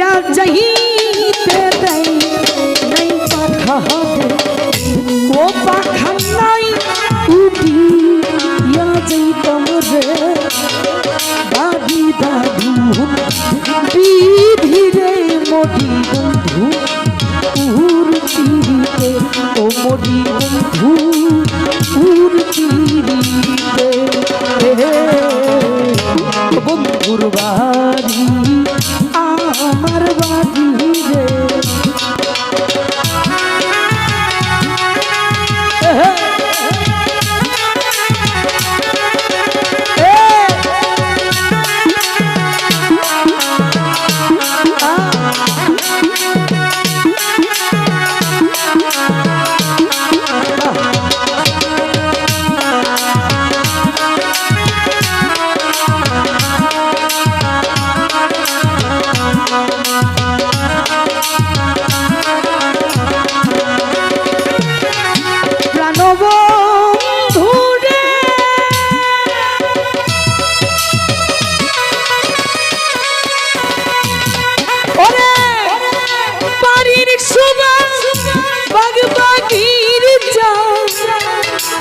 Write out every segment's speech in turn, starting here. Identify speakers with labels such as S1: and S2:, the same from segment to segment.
S1: উইরা যাইতে দেয় নাই পাখা ও পাখা নাই উঠিয়া যাইতাম রে দাদি দাদু বিধিরে মডি বন্ধু উর চিরিতে ও মডি বন্ধু উর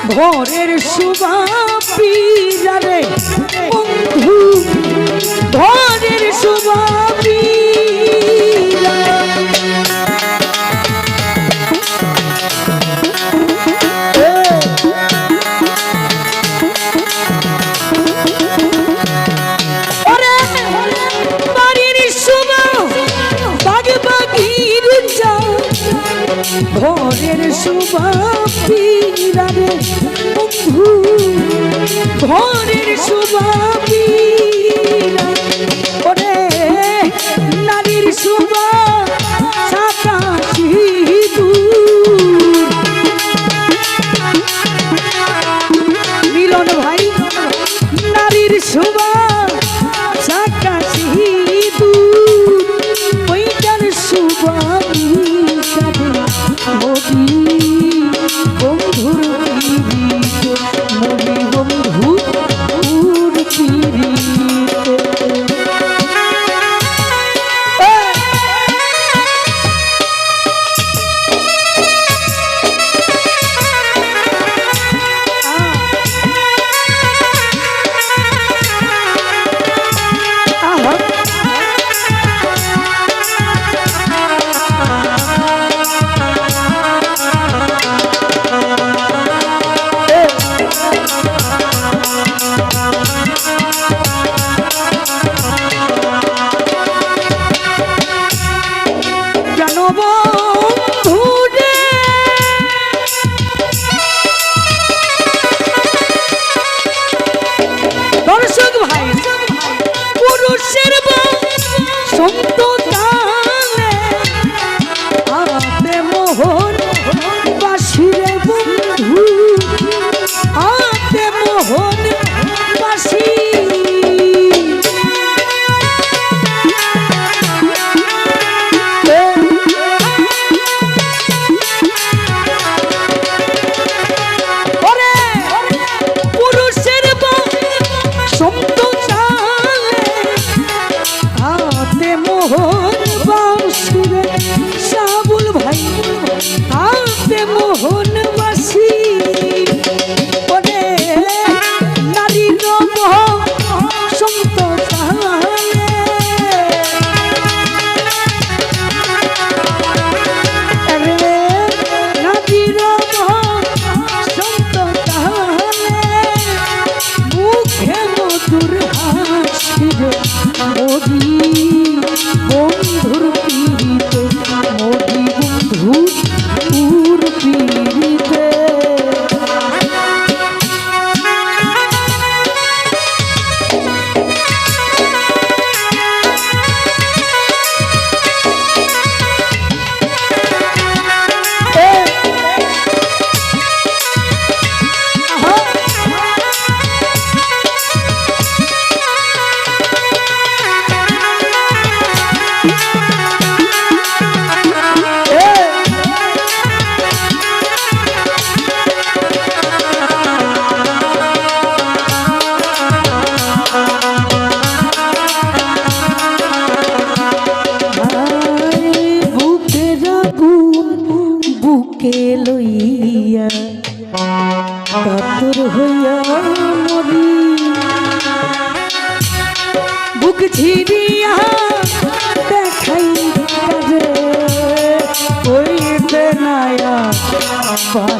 S1: ভোরের শোভা পিজারে বন্ধু ভোরের শোভা ভোরের শোভা পীরারে বন্ধু ভোরের সুবাবি ওরে নারীর সুবা সাকাশি মিলন ভাই নারীর শোভা মোহন far.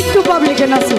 S1: একটু পাবলিকে নাচো।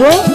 S1: হবে